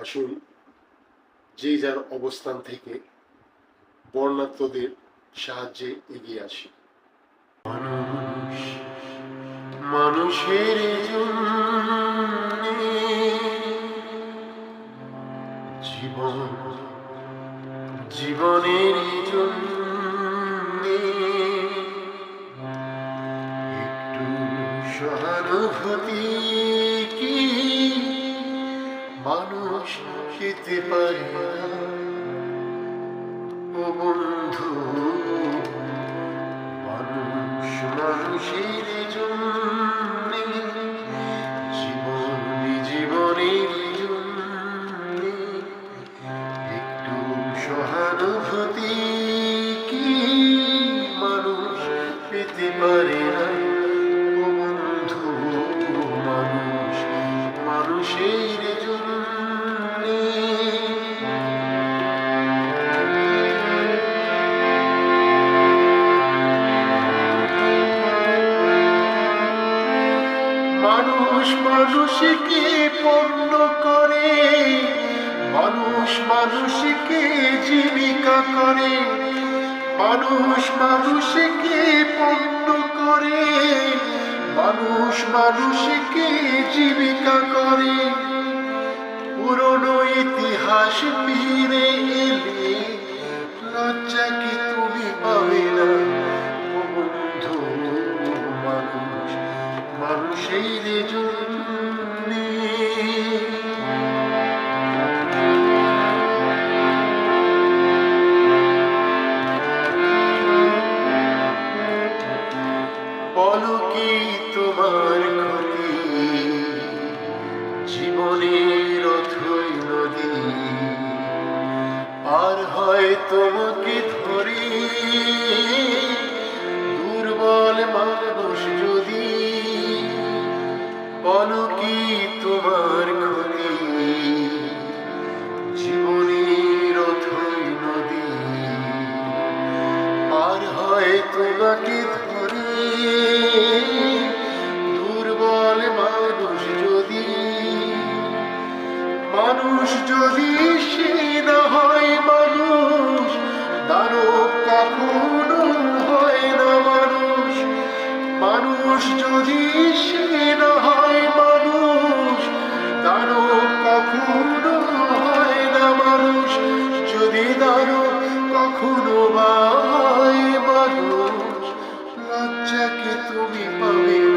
আসুন যে যার অবস্থান থেকে বর্ণাত্মদের সাহায্যে এগিয়ে আসি। মানুষের জীবন, জীবনের জন্যে একটু সহানুভূতি মানুষ খেতে পারে? ও বন্ধু মানুষ মানুষের মানুষ মানুষকে পণ্য করে, মানুষ মানুষকে জীবিকা করে, মানুষ মানুষকে পণ্য করে, মানুষ মানুষকে জীবিকা করে। পুরনো ইতিহাস ফিরে এলে লজ্জা কি তোমার ক্ষতি জীবনের অথই নদী। আর হয় তোমাকে ধরে, দুর্বল মানুষ যদি বলো কি তোমার ক্ষতি জীবনের অথই নদী। আর হয় তোমাকে ধরে দানব কখনো বাই মানুষ লজ্জাকে তুমি পাবে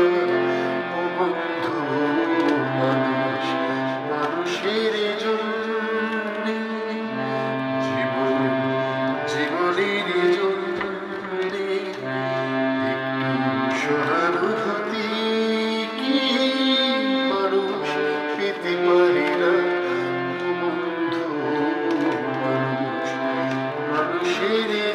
Shri